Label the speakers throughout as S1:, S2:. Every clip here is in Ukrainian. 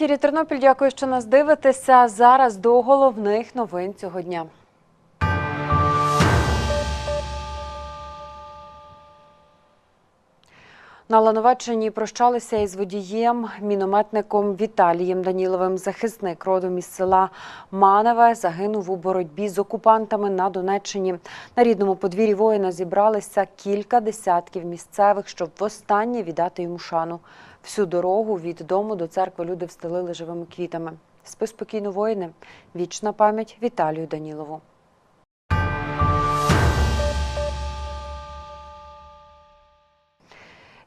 S1: ефірі Тернопіль. Дякую, що нас дивитеся. Зараз до головних новин цього дня. На Лановеччині прощалися із водієм, мінометником Віталієм Даніловим. Захисник родом із села Маневе загинув у боротьбі з окупантами на Донеччині. На рідному подвір'ї воїна зібралися кілька десятків місцевих, щоб востаннє віддати йому шану. Всю дорогу від дому до церкви люди встелили живими квітами. Спи спокійно, воїни. Вічна пам'ять Віталію Данілову.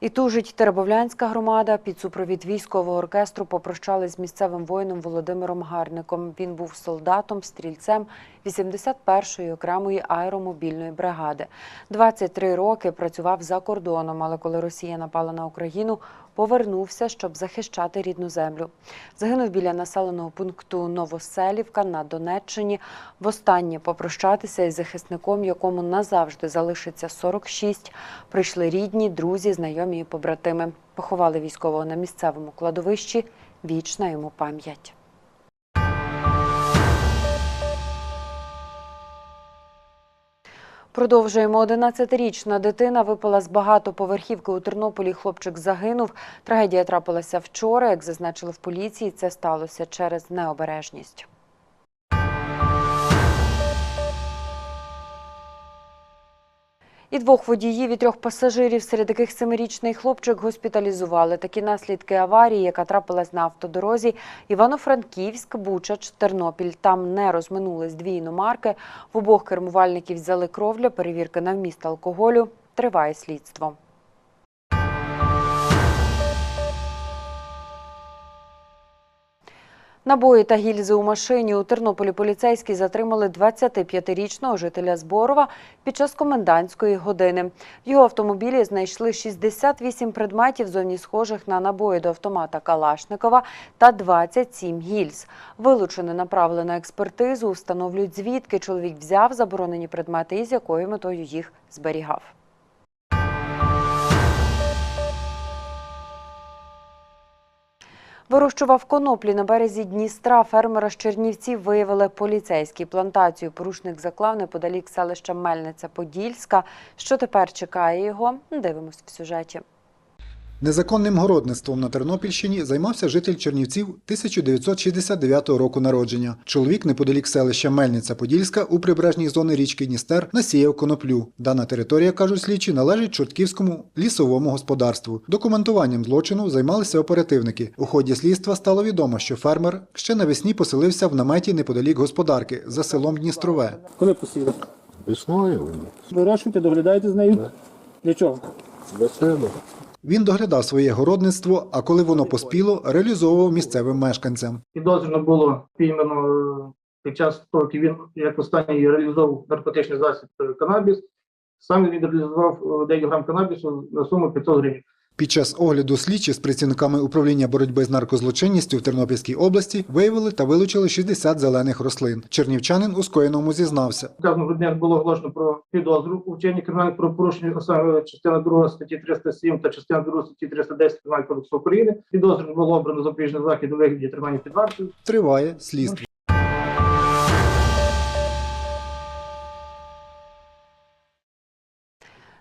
S1: І тужить Теребовлянська громада. Під супровід військового оркестру попрощались з місцевим воїном Володимиром Гарником. Він був солдатом, стрільцем 81-ї окремої аеромобільної бригади. 23 роки працював за кордоном, але коли Росія напала на Україну, повернувся, щоб захищати рідну землю. Загинув біля населеного пункту Новоселівка на Донеччині. Востаннє попрощатися із захисником, якому назавжди залишиться 46, прийшли рідні, друзі, знайомі і побратими. Поховали військового на місцевому кладовищі. Вічна йому пам'ять. Продовжуємо. 11-річна дитина випала з багатоповерхівки у Тернополі. Хлопчик загинув. Трагедія трапилася вчора. Як зазначили в поліції, це сталося через необережність. І двох водіїв і трьох пасажирів, серед яких семирічний хлопчик госпіталізували. Такі наслідки аварії, яка трапилась на автодорозі Івано-Франківськ, Бучач, Тернопіль. Там не розминулись дві іномарки. В обох кермувальників взяли кров для перевірки на вміст алкоголю. Триває слідство. Набої та гільзи у машині у Тернополі поліцейські затримали 25-річного жителя Зборова під час комендантської години. В його автомобілі знайшли 68 предметів, зовні схожих на набої до автомата Калашникова та 27 гільз. Вилучене направили на експертизу, встановлюють звідки чоловік взяв заборонені предмети і з якою метою їх зберігав. Вирощував коноплі на березі Дністра. Фермера з Чернівців виявили поліцейські плантацію. Порушник заклав неподалік селища Мельниця Подільська. Що тепер чекає його? Дивимось в сюжеті.
S2: Незаконним городництвом на Тернопільщині займався житель Чернівців 1969 року народження. Чоловік неподалік селища Мельниця-Подільська у прибережній зоні річки Дністер насіяв коноплю. Дана територія, кажуть слідчі, належить Чортківському лісовому господарству. Документуванням злочину займалися оперативники. У ході слідства стало відомо, що фермер ще навесні поселився в наметі неподалік господарки за селом Дністрове.
S3: Коли посіли?
S4: Весною
S3: Вирощуєте, доглядаєте з нею? Для чого?
S4: для себе.
S2: Він доглядав своє городництво, а коли воно поспіло, реалізовував місцевим мешканцям.
S3: Підозрювано було піймано е, під час того, як він як останній реалізовував наркотичний засіб е, канабіс. Сам він реалізував е, 9 грам канабісу на суму 500 гривень.
S2: Під час огляду слідчі з працівниками управління боротьби з наркозлочинністю в Тернопільській області виявили та вилучили 60 зелених рослин. Чернівчанин у скоєному зізнався.
S3: Вказано грудня було оголошено про підозру у вчиненні кримінальних правопорушень, частина 2 статті 307 та частина 2 статті 310 Кримінального кодексу України. Підозру було обрано запобіжний захід у вигляді тримання під вартою.
S2: Триває слідство.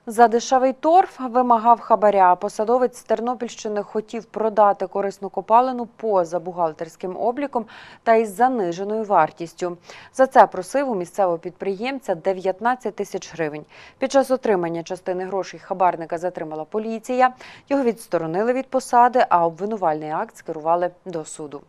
S1: За дешевий торф вимагав хабаря. Посадовець Тернопільщини хотів продати корисну копалину поза бухгалтерським обліком та із заниженою вартістю. За це просив у місцевого підприємця 19 тисяч гривень. Під час отримання частини грошей хабарника затримала поліція. Його відсторонили від посади, а обвинувальний акт скерували до суду.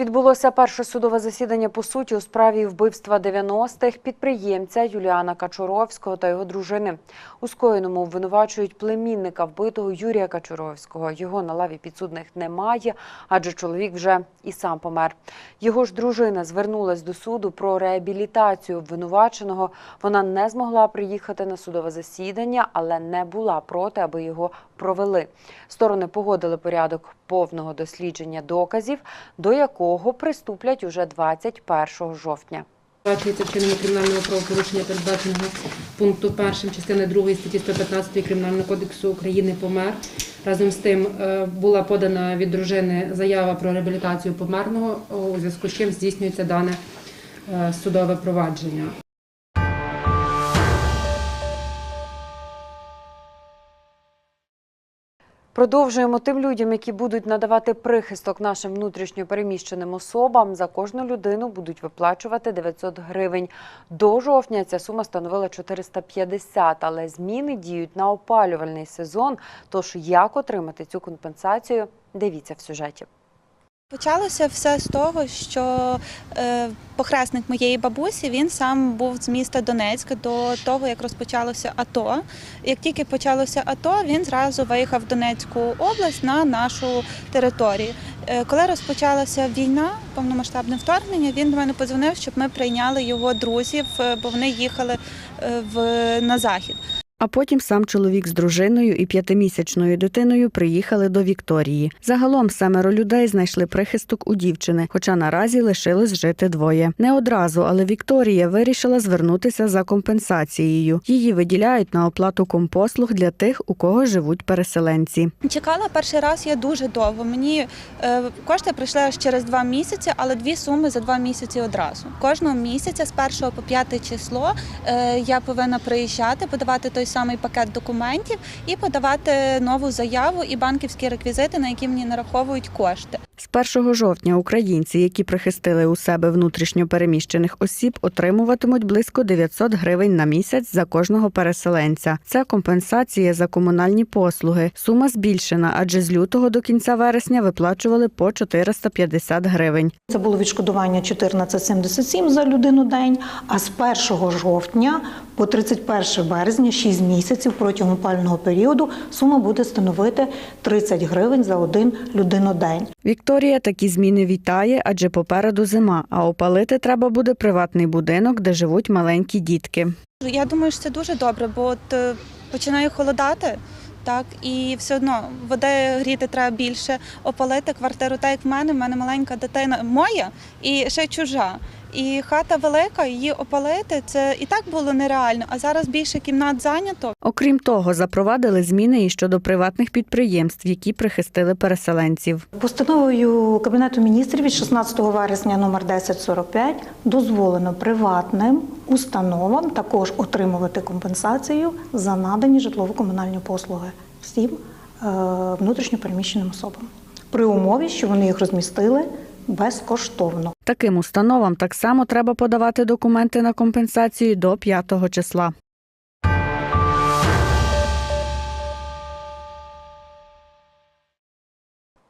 S1: Відбулося перше судове засідання по суті у справі вбивства 90-х підприємця Юліана Качуровського та його дружини. У скоєному обвинувачують племінника вбитого Юрія Качуровського. Його на лаві підсудних немає, адже чоловік вже і сам помер. Його ж дружина звернулась до суду про реабілітацію обвинуваченого. Вона не змогла приїхати на судове засідання, але не була проти, аби його провели. Сторони погодили порядок повного дослідження доказів, до якого приступлять уже 21 жовтня.
S5: Бачується вчинення кримінального правопорушення, передбаченого пункту 1 частини 2 статті 115 Кримінального кодексу України помер. Разом з тим е, була подана від дружини заява про реабілітацію померного, у зв'язку з чим здійснюється дане е, судове провадження.
S1: Продовжуємо тим людям, які будуть надавати прихисток нашим внутрішньо переміщеним особам. За кожну людину будуть виплачувати 900 гривень. До жовтня ця сума становила 450, але зміни діють на опалювальний сезон. Тож як отримати цю компенсацію? Дивіться в сюжеті.
S6: Почалося все з того, що е, похресник моєї бабусі він сам був з міста Донецьк до того, як розпочалося АТО. Як тільки почалося АТО, він зразу виїхав в Донецьку область на нашу територію. Е, коли розпочалася війна, повномасштабне вторгнення, він до мене подзвонив, щоб ми прийняли його друзів, е, бо вони їхали в, на захід.
S7: А потім сам чоловік з дружиною і п'ятимісячною дитиною приїхали до Вікторії. Загалом семеро людей знайшли прихисток у дівчини, хоча наразі лишилось жити двоє. Не одразу, але Вікторія вирішила звернутися за компенсацією. Її виділяють на оплату компослуг для тих, у кого живуть переселенці.
S6: Чекала перший раз я дуже довго. Мені е, кошти прийшли аж через два місяці, але дві суми за два місяці одразу. Кожного місяця з 1 по 5 число е, я повинна приїжджати, подавати той самий пакет документів і подавати нову заяву і банківські реквізити, на які мені нараховують кошти.
S7: З 1 жовтня українці, які прихистили у себе внутрішньо переміщених осіб, отримуватимуть близько 900 гривень на місяць за кожного переселенця. Це компенсація за комунальні послуги. Сума збільшена, адже з лютого до кінця вересня виплачували по 450 гривень.
S8: Це було відшкодування 14,77 за людину день, а з 1 жовтня по 31 березня, 6 місяців протягом опального періоду, сума буде становити 30 гривень за один людинодень.
S7: Вікторія такі зміни вітає, адже попереду зима, а опалити треба буде приватний будинок, де живуть маленькі дітки.
S6: Я думаю, що це дуже добре, бо от е, починає холодати. Так, і все одно води гріти треба більше, опалити квартиру, так як в мене, в мене маленька дитина моя і ще чужа. І хата велика, її опалити це і так було нереально, а зараз більше кімнат зайнято.
S7: Окрім того, запровадили зміни і щодо приватних підприємств, які прихистили переселенців.
S8: Постановою Кабінету міністрів від 16 вересня номер 1045 дозволено приватним установам також отримувати компенсацію за надані житлово-комунальні послуги всім е, внутрішньо переміщеним особам при умові, що вони їх розмістили безкоштовно.
S7: Таким установам так само треба подавати документи на компенсацію до 5 числа.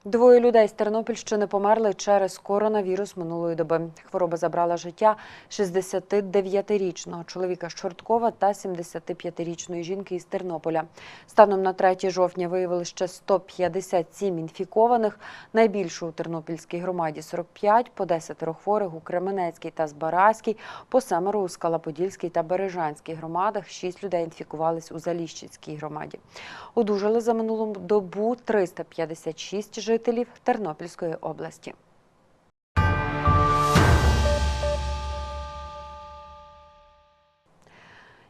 S1: Двоє людей з Тернопільщини померли через коронавірус минулої доби. Хвороба забрала життя 69-річного чоловіка з Чорткова та 75-річної жінки із Тернополя. Станом на 3 жовтня виявили ще 157 інфікованих. Найбільше у Тернопільській громаді 45, по 10 хворих у Кременецькій та Збаразькій, по семеро у Скалаподільській та Бережанській громадах. Шість людей інфікувались у Заліщицькій громаді. Одужали за минулу добу 356 жителів Тернопільської області.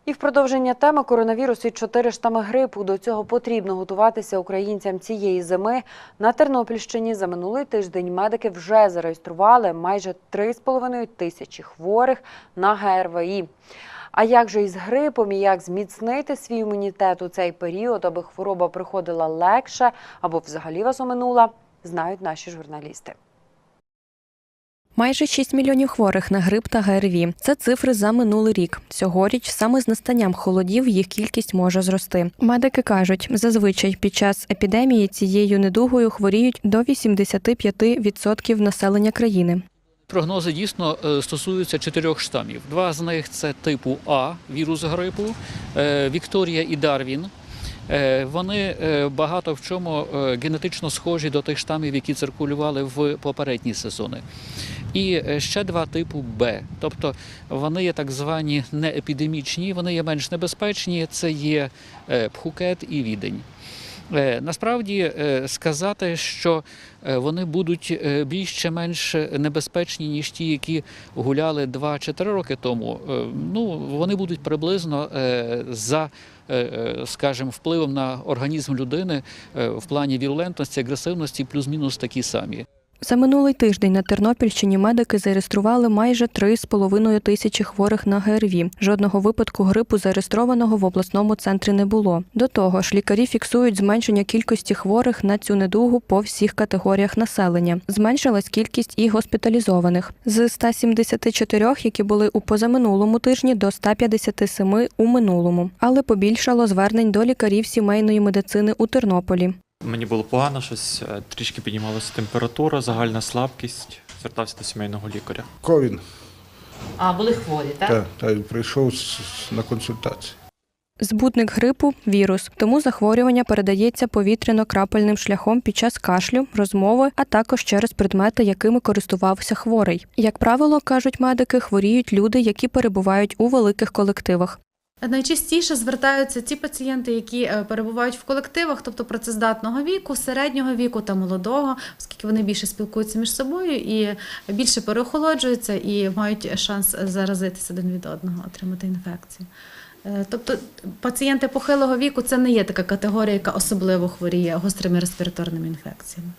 S1: І в продовження теми коронавірус і чотири штами грипу. До цього потрібно готуватися українцям цієї зими. На Тернопільщині за минулий тиждень медики вже зареєстрували майже 3,5 тисячі хворих на ГРВІ. А як же із грипом і як зміцнити свій імунітет у цей період, аби хвороба приходила легше або взагалі вас оминула, знають наші журналісти.
S9: Майже 6 мільйонів хворих на грип та ГРВІ. Це цифри за минулий рік. Цьогоріч саме з настанням холодів їх кількість може зрости. Медики кажуть, зазвичай під час епідемії цією недугою хворіють до 85% населення країни.
S10: Прогнози дійсно е, стосуються чотирьох штамів. Два з них це типу А вірус грипу, е, Вікторія і Дарвін. Е, Вони багато в чому генетично схожі до тих штамів, які циркулювали в попередні сезони. І ще два типу Б. Тобто вони є так звані неепідемічні, вони є менш небезпечні. Це є Пхукет і Відень. Е, Насправді е, сказати, що е, вони будуть більш чи менш небезпечні, ніж ті, які гуляли 2 чи 3 роки тому. Ну, вони будуть приблизно за, скажімо, впливом на організм людини в плані вірулентності, агресивності, плюс-мінус такі самі.
S9: За минулий тиждень на Тернопільщині медики зареєстрували майже 3,5 тисячі хворих на ГРВІ. Жодного випадку грипу зареєстрованого в обласному центрі не було. До того ж, лікарі фіксують зменшення кількості хворих на цю недугу по всіх категоріях населення. Зменшилась кількість і госпіталізованих з 174, які були у позаминулому тижні, до 157 у минулому. Але побільшало звернень до лікарів сімейної медицини у Тернополі.
S11: Мені було погано, щось е, трішки піднімалася температура, загальна слабкість. Звертався до сімейного лікаря.
S4: Ковін.
S12: А, були хворі, так?
S4: Та, та прийшов на консультацію.
S9: Збутник грипу вірус, тому захворювання передається повітряно-крапельним шляхом під час кашлю, розмови, а також через предмети, якими користувався хворий. Як правило, кажуть медики, хворіють люди, які перебувають у великих колективах.
S13: Найчастіше звертаються ті пацієнти, які е, перебувають в колективах, тобто працездатного віку, середнього віку та молодого, оскільки вони більше спілкуються між собою і більше переохолоджуються і мають шанс заразитися один від одного, отримати інфекцію. Е, Тобто пацієнти похилого віку це не є така категорія, яка особливо хворіє гострими респіраторними інфекціями.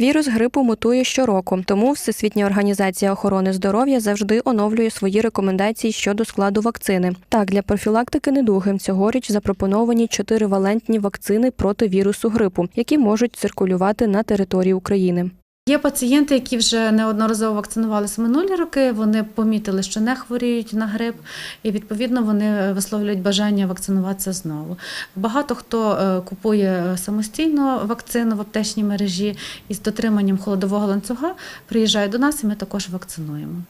S9: Вірус грипу мутує щороку, тому Всесвітня організація охорони здоров'я завжди оновлює свої рекомендації щодо складу вакцини. Так, для профілактики недуги цьогоріч запропоновані чотиривалентні вакцини проти вірусу грипу, які можуть циркулювати на території України.
S13: Є пацієнти, які вже неодноразово вакцинувалися минулі роки. Вони помітили, що не хворіють на грип, і відповідно вони висловлюють бажання вакцинуватися знову. Багато хто е, купує самостійно вакцину в аптечній мережі і з дотриманням холодового ланцюга приїжджає до нас, і ми також вакцинуємо.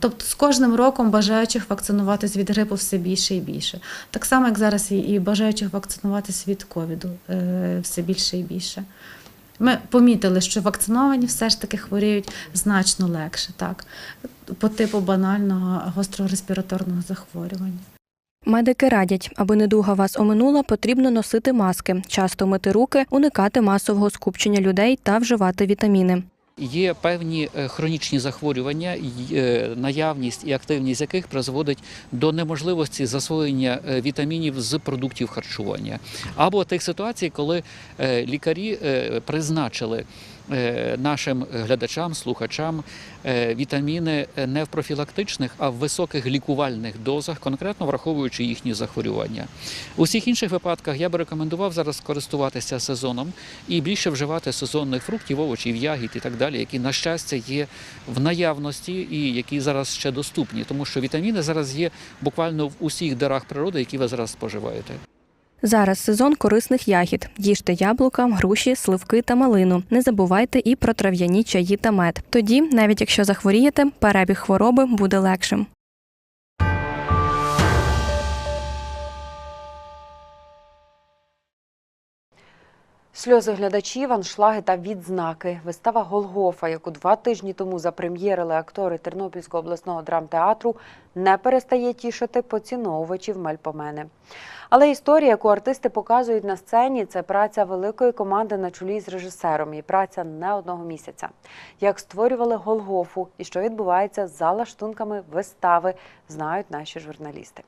S13: Тобто з кожним роком бажаючих вакцинуватись від грипу все більше і більше. Так само, як зараз і- і бажаючих вакцинуватись від ковіду е, все більше і більше. Ми помітили, що вакциновані все ж таки хворіють значно легше, так, по типу банального гострого респіраторного захворювання.
S9: Медики радять, аби недуга вас оминула, потрібно носити маски, часто мити руки, уникати масового скупчення людей та вживати вітаміни.
S10: Є певні е, хронічні захворювання, е, наявність і активність яких призводить до неможливості засвоєння е, вітамінів з продуктів харчування, або тих ситуацій, коли лікарі призначили нашим глядачам, слухачам е, вітаміни е, не в профілактичних, а в високих лікувальних дозах, конкретно враховуючи їхні захворювання. У всіх інших випадках я би рекомендував зараз користуватися сезоном і більше вживати сезонних фруктів, овочів, ягід і так далі, які, на щастя, є в наявності і які зараз ще доступні, тому що вітаміни зараз є буквально в усіх дарах природи, які ви зараз споживаєте.
S9: Зараз сезон корисних ягід. Їжте яблука, груші, сливки та малину. Не забувайте і про трав'яні чаї та мед. Тоді, навіть якщо захворієте, перебіг хвороби буде легшим.
S1: Сльози глядачів, аншлаги та відзнаки. Вистава Голгофа, яку два тижні тому запрем'єрили актори Тернопільського обласного драмтеатру, не перестає тішити поціновувачів мельпомени. Але історія, яку артисти показують на сцені, це праця великої команди на чолі з режисером і праця не одного місяця. Як створювали Голгофу і що відбувається за лаштунками вистави, знають наші журналісти.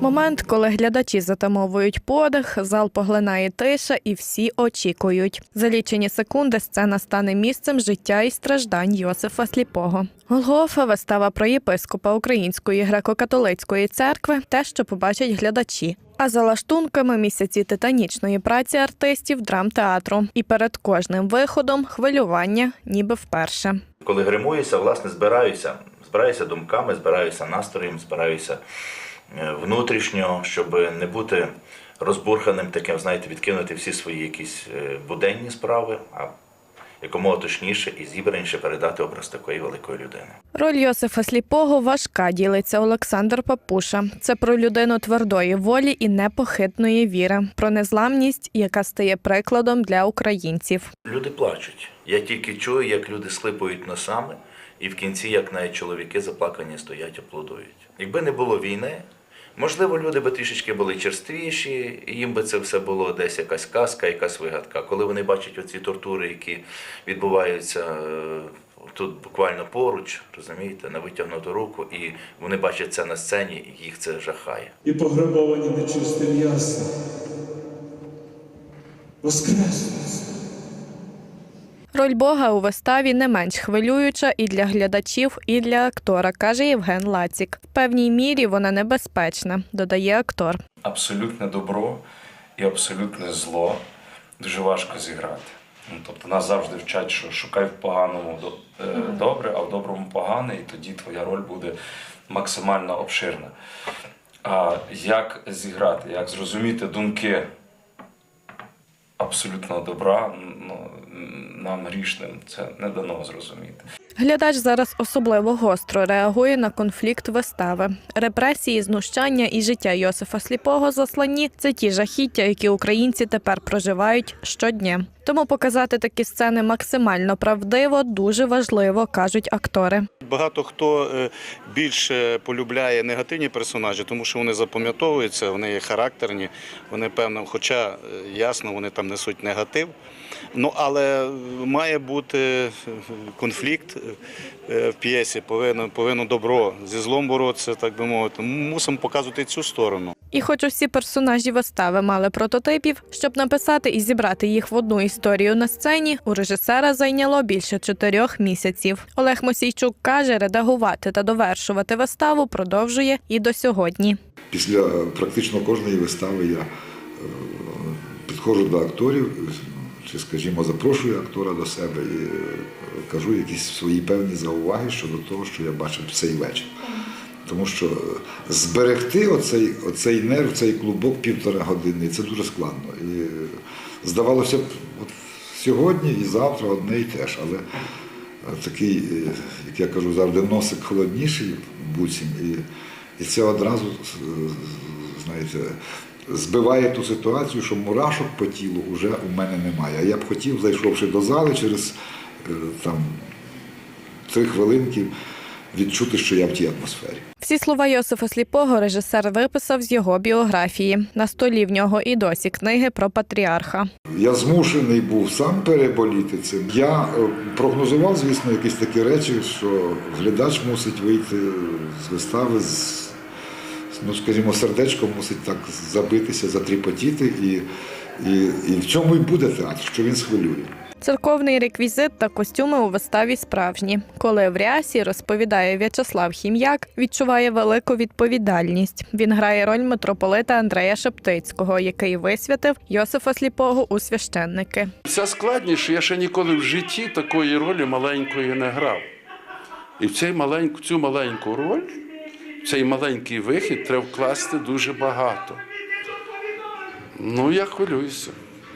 S14: Момент, коли глядачі затамовують подих, зал поглинає тиша і всі очікують. За лічені секунди сцена стане місцем життя і страждань Йосифа Сліпого. Голгофа вистава про єпископа Української греко-католицької церкви, те, що побачать глядачі. А за лаштунками місяці титанічної праці артистів драмтеатру. І перед кожним виходом хвилювання, ніби вперше.
S15: Коли гримуюся, власне, збираюся. Збираюся думками, збираюся настроєм, збираюся внутрішньо, щоб не бути розбурханим, таким, знаєте, відкинути всі свої якісь е, буденні справи, а якомога точніше і зібраніше передати образ такої великої людини.
S14: Роль Йосифа Сліпого важка ділиться Олександр Папуша. Це про людину твердої волі і непохитної віри, про незламність, яка стає прикладом для українців.
S15: Люди плачуть. Я тільки чую, як люди слипують носами, І в кінці, як навіть чоловіки заплакані стоять, аплодують. Якби не було війни, можливо, люди би трішечки були черствіші, їм би це все було десь якась казка, якась вигадка. Коли вони бачать оці тортури, які відбуваються е, тут буквально поруч, розумієте, на витягнуту руку, і вони бачать це на сцені, їх це жахає.
S16: і пограбовані нечисте м'ясо. Воскреснуть.
S14: Роль Бога у виставі не менш хвилююча і для глядачів, і для актора, каже Євген Лацік. В певній мірі вона небезпечна, додає актор.
S17: абсолютне добро і абсолютне зло дуже важко зіграти. Ну, тобто нас завжди вчать, що шукай в поганому е, добре, а в доброму погане, і тоді твоя роль буде максимально обширна. А як зіграти, як зрозуміти думки абсолютного добра, ну, нам грішним це не дано зрозуміти.
S14: Глядач зараз особливо гостро реагує на конфлікт вистави. Репресії, знущання і життя Йосифа Сліпого заслані це ті жахіття, які українці тепер проживають щодня. Тому показати такі сцени максимально правдиво дуже важливо, кажуть актори.
S18: Багато хто е, більше полюбляє негативні персонажі, тому що вони запам'ятовуються, вони є характерні, вони певно, хоча е, ясно, вони там несуть негатив. Ну але має бути конфлікт е, в п'єсі, повинно, повинно добро зі злом боротися, так би мовити. Мусимо показувати цю сторону.
S14: І хоч усі персонажі вистави мали прототипів, щоб написати і зібрати їх в одну історію на сцені, у режисера зайняло більше чотирьох місяців. Олег Мосійчук каже, редагувати та довершувати виставу продовжує і до сьогодні.
S19: Після е, практично кожної вистави я е, підходжу до акторів, чи, скажімо, запрошую актора до себе і е, кажу якісь свої певні зауваги щодо того, що я бачив цей вечір. Тому що е, зберегти оцей, оцей нерв, цей клубок півтора години, це дуже складно. І е, здавалося б, от сьогодні і завтра одне і те ж, але такий, як я кажу завжди, носик холодніший буцім, і, і це одразу, знаєте, збиває ту ситуацію, що мурашок по тілу вже у мене немає. А я б хотів, зайшовши до зали через е, там три хвилинки, відчути, що я в тій атмосфері.
S14: Всі слова Йосифа Сліпого режисер виписав з його біографії. На столі в нього і досі книги про патріарха.
S19: Я змушений був сам переболіти цим. Я е, прогнозував, звісно, якісь такі речі, що глядач мусить вийти з вистави з, ну, скажімо, сердечко мусить так забитися, затріпотіти, і, і, і в цьому і буде театр, що він схвилює.
S14: Церковний реквізит та костюми у виставі справжні. Коли в рясі розповідає В'ячеслав Хім'як, відчуває велику відповідальність. Він грає роль митрополита Андрея Шептицького, який висвятив Йосифа Сліпого у священники.
S20: Вся складність, що я ще ніколи в житті такої ролі маленької не грав. І в цей маленьку, цю маленьку роль, цей маленький вихід треба вкласти дуже багато. Ну, я хвилююся.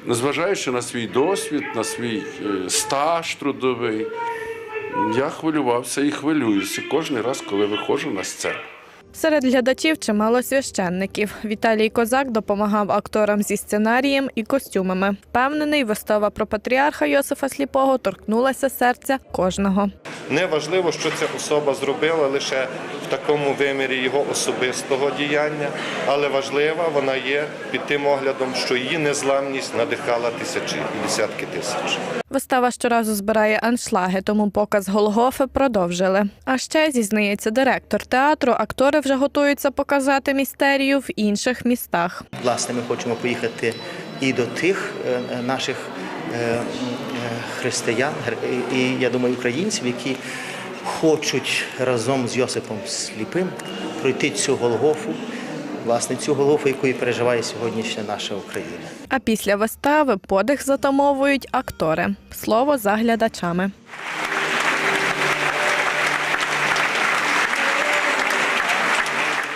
S20: Незважаючи на свій досвід, на свій е, стаж трудовий, я хвилювався і хвилююся кожен раз, коли виходжу на сцену.
S14: Серед глядачів чимало священників. Віталій Козак допомагав акторам зі сценарієм і костюмами. Впевнений, вистава про патріарха Йосифа Сліпого торкнулася серця кожного.
S21: Не важливо, що ця особа зробила лише в такому вимірі його особистого діяння, але важлива вона є під тим оглядом, що її незламність надихала тисячі і десятки тисяч.
S14: Вистава щоразу збирає аншлаги, тому показ Голгофи продовжили. А ще зізнається директор театру. Актори вже готуються показати містерію в інших містах.
S22: Власне, ми хочемо поїхати і до тих е, наших е, м, е, християн, і я думаю, українців, які хочуть разом з Йосипом Сліпим пройти цю Голгофу, власне, цю Голгофу, якою переживає сьогоднішня наша Україна.
S14: А після вистави подих затамовують актори. Слово за глядачами.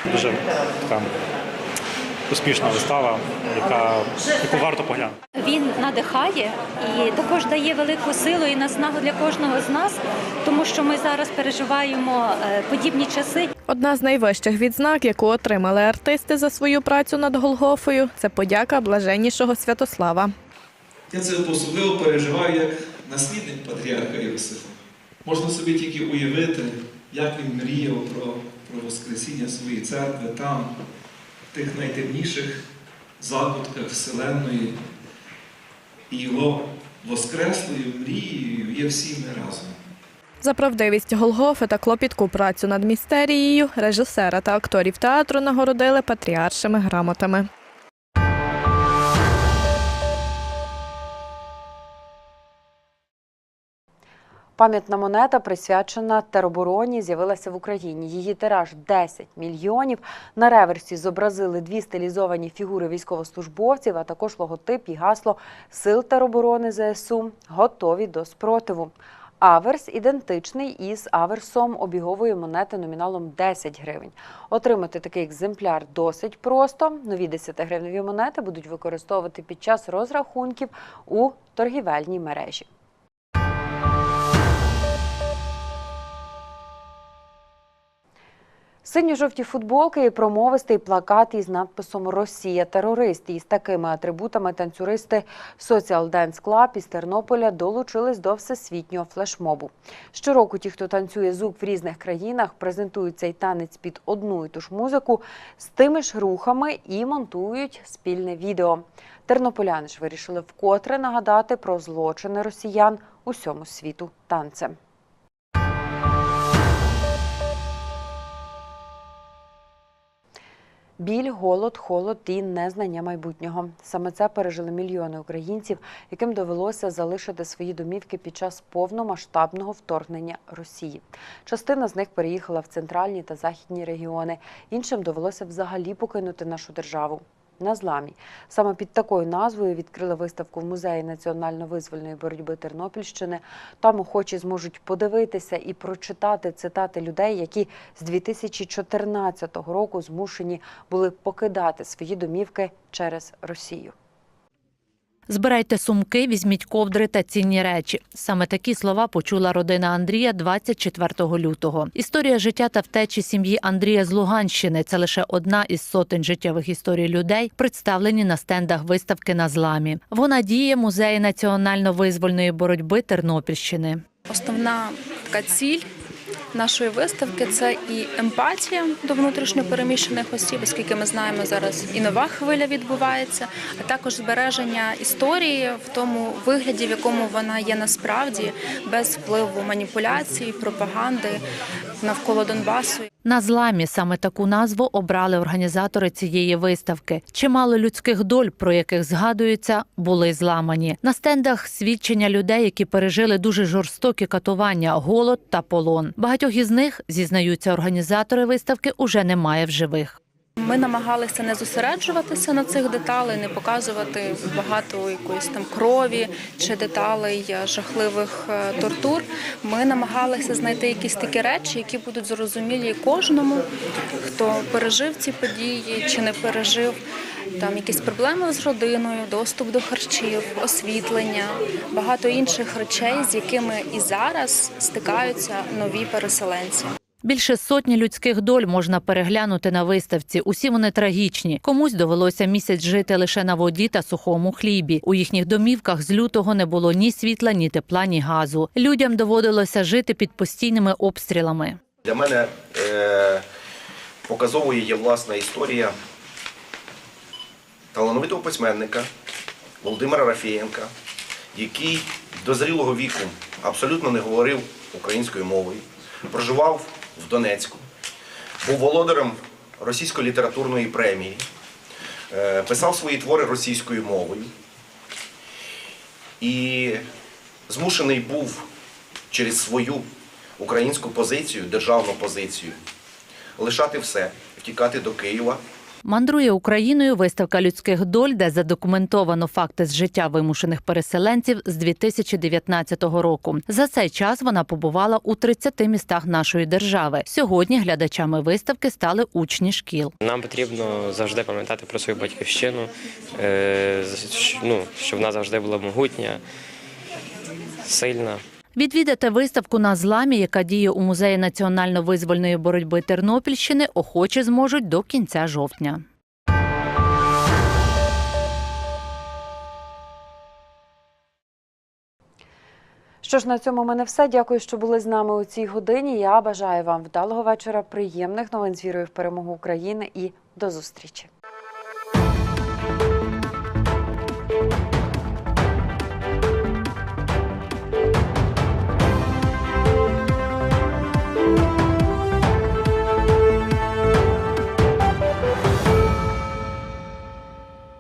S23: Дуже така успішна вистава, яка, яку варто поглянути.
S24: Він надихає і також дає велику силу і наснагу для кожного з нас, тому що ми зараз переживаємо е, подібні часи.
S14: Одна з найвищих відзнак, яку отримали артисти за свою працю над Голгофою, це подяка блаженнішого Святослава.
S16: Я це особливо переживаю як наслідник патріарха Йосифа. Можна собі тільки уявити, як він мріяв про, про Воскресіння своєї церкви там, в тих найтемніших закутках Вселенної. І його воскреслою мрією є всі ми разом.
S14: За правдивість Голгофи та клопітку працю над містерією режисера та акторів театру нагородили патріаршими грамотами.
S1: Пам'ятна монета, присвячена теробороні, з'явилася в Україні. Її тираж 10 мільйонів. На реверсі зобразили дві стилізовані фігури військовослужбовців, а також логотип і гасло Сил тероборони ЗСУ готові до спротиву. Аверс ідентичний із аверсом обігової монети номіналом 10 гривень. Отримати такий екземпляр досить просто. Нові 10-гривневі монети будуть використовувати під час розрахунків у торгівельній мережі. Синьо-жовті футболки і промовистий плакат із надписом Росія терорист. І з такими атрибутами танцюристи Social Dance Club із Тернополя долучились до всесвітнього флешмобу. Щороку ті, хто танцює зук в різних країнах, презентують цей танець під одну і ту ж музику з тими ж рухами і монтують спільне відео. Тернополяни ж вирішили вкотре нагадати про злочини росіян усьому світу танцем. Біль, голод, холод і незнання майбутнього. Саме це пережили мільйони українців, яким довелося залишити свої домівки під час повномасштабного вторгнення Росії. Частина з них переїхала в центральні та західні регіони. Іншим довелося взагалі покинути нашу державу. На зламі саме під такою назвою відкрили виставку в музеї національно-визвольної боротьби Тернопільщини. Там охочі зможуть подивитися і прочитати цитати людей, які з 2014 року змушені були покидати свої домівки через Росію.
S12: Збирайте сумки, візьміть ковдри та цінні речі. Саме такі слова почула родина Андрія 24 лютого. Історія життя та втечі сім'ї Андрія з Луганщини це лише одна із сотень життєвих історій людей, представлені на стендах виставки на зламі. Вона діє музеї національно-визвольної боротьби Тернопільщини.
S25: Основна така ціль нашої виставки це і емпатія до внутрішньопереміщених осіб, оскільки ми знаємо зараз і нова хвиля відбувається, а також збереження історії в тому вигляді, в якому вона є насправді, без впливу маніпуляцій, пропаганди навколо Донбасу.
S12: На зламі саме таку назву обрали організатори цієї виставки. Чимало людських доль, про яких згадується, були зламані. На стендах свідчення людей, які пережили дуже жорстокі катування, голод та полон. Багатьох із них зізнаються організатори виставки уже немає в живих.
S25: Ми намагалися не зосереджуватися на цих деталей, не показувати багато якоїсь там крові чи деталей е, жахливих е, тортур. Ми намагалися знайти якісь такі речі, які будуть зрозумілі кожному, хто пережив ці події чи не пережив. Там якісь проблеми з родиною, доступ до харчів, освітлення, багато інших речей, з якими і зараз стикаються нові переселенці.
S12: Більше сотні людських доль можна переглянути на виставці. Усі вони трагічні. Комусь довелося місяць жити лише на воді та сухому хлібі. У їхніх домівках з лютого не було ні світла, ні тепла, ні газу. Людям доводилося жити під постійними обстрілами.
S26: Для мене е, показовою є власна історія талановитого письменника Володимира Рафієнка, який до зрілого віку абсолютно не говорив українською мовою, проживав в Донецьку, був володарем російської літературної премії, е, писав свої твори російською мовою і змушений був через свою українську позицію, державну позицію, лишати все, втікати до Києва.
S12: Мандрує Україною виставка людських доль, де задокументовано факти з життя вимушених переселенців з 2019 року. За цей час вона побувала у 30 містах нашої держави. Сьогодні глядачами виставки стали учні шкіл.
S27: Нам потрібно завжди пам'ятати про свою батьківщину, е, ну, щоб вона завжди була могутня, сильна.
S12: Відвідати виставку на зламі, яка діє у музеї національно-визвольної боротьби Тернопільщини, охочі зможуть до кінця жовтня.
S1: Що ж, на цьому в мене все. Дякую, що були з нами у цій годині. Я бажаю вам вдалого вечора, приємних новин з вірою в перемогу України і до зустрічі.